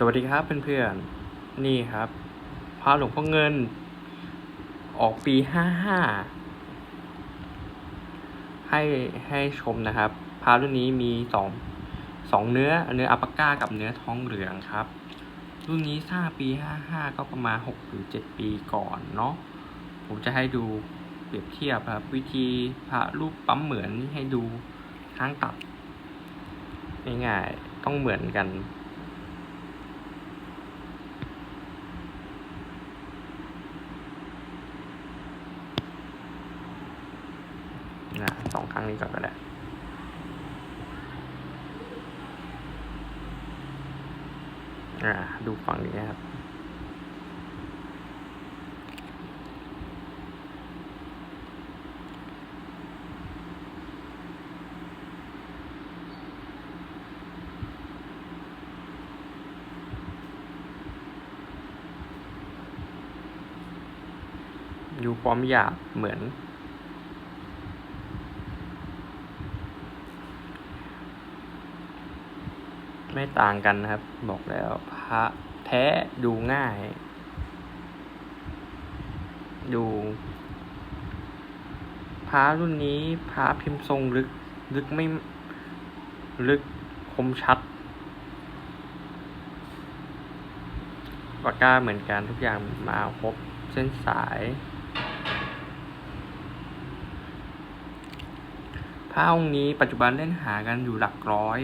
สวัสดีครับเพื่อนๆ นี่ครับพระหลวงพ่อเงิน ออกปีห้าห้าให้ให้ชมนะครับพระรุ่นนี้มีสองสองเนื้อเนื้ออัปปาก้ากับเนื้อท้องเหลืองครับ รุ่นนี้สร้างปีห้าห้าก็ประมาณหกหรือเจ็ดปีก่อนเนาะผมจะให้ดูเปรียบเทียบครับ วิธีพระรูปปั๊มเหมือนให้ดูข้างตัดง่ายๆต้องเหมือนกัน องครั้งนี้ก่อนก็ได้อ่าดูฝั่งนี้นะครับอยู่พร้อมหยาบเหมือน ไม่ต่างกันนะครับ บอกแล้วพระแท้ดูง่าย ดูพระรุ่นนี้พระพิมพ์ทรงลึก ลึกไม่ลึกคมชัดปากกาเหมือนกันทุกอย่างมาครบเส้นสายพระองค์นี้ปัจจุบันเล่นหากันอยู่หลักร้อย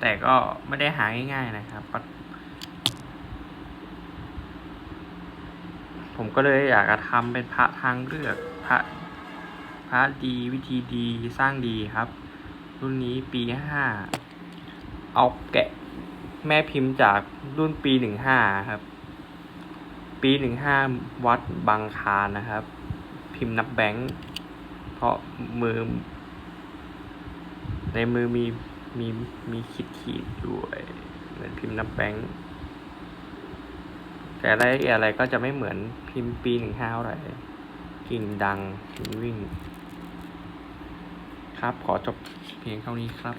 แต่ก็ไม่ได้หาง่ายๆนะครับ ผมก็เลยอยากจะทำเป็นพระทางเลือกพระพระดีวิธีดีสร้างดีครับ รุ่นนี้ปีห้าเอาแกะแม่พิมพ์จากรุ่นปีหนึ่งห้าครับ ปีหนึ่งห้าวัดบางคารนะครับ พิมพ์นับแบงค์เพราะมือ ในมือมี มีมีขีดขีดด้วยเหมือนพิมพ์นับแบงค์แต่รายละเอียดอะไรก็จะไม่เหมือนพิมพ์ปีหนึ่งห้าอะไรกิ่งดังกิ่งวิ่ง ครับขอจบเพียงเท่านี้ครับ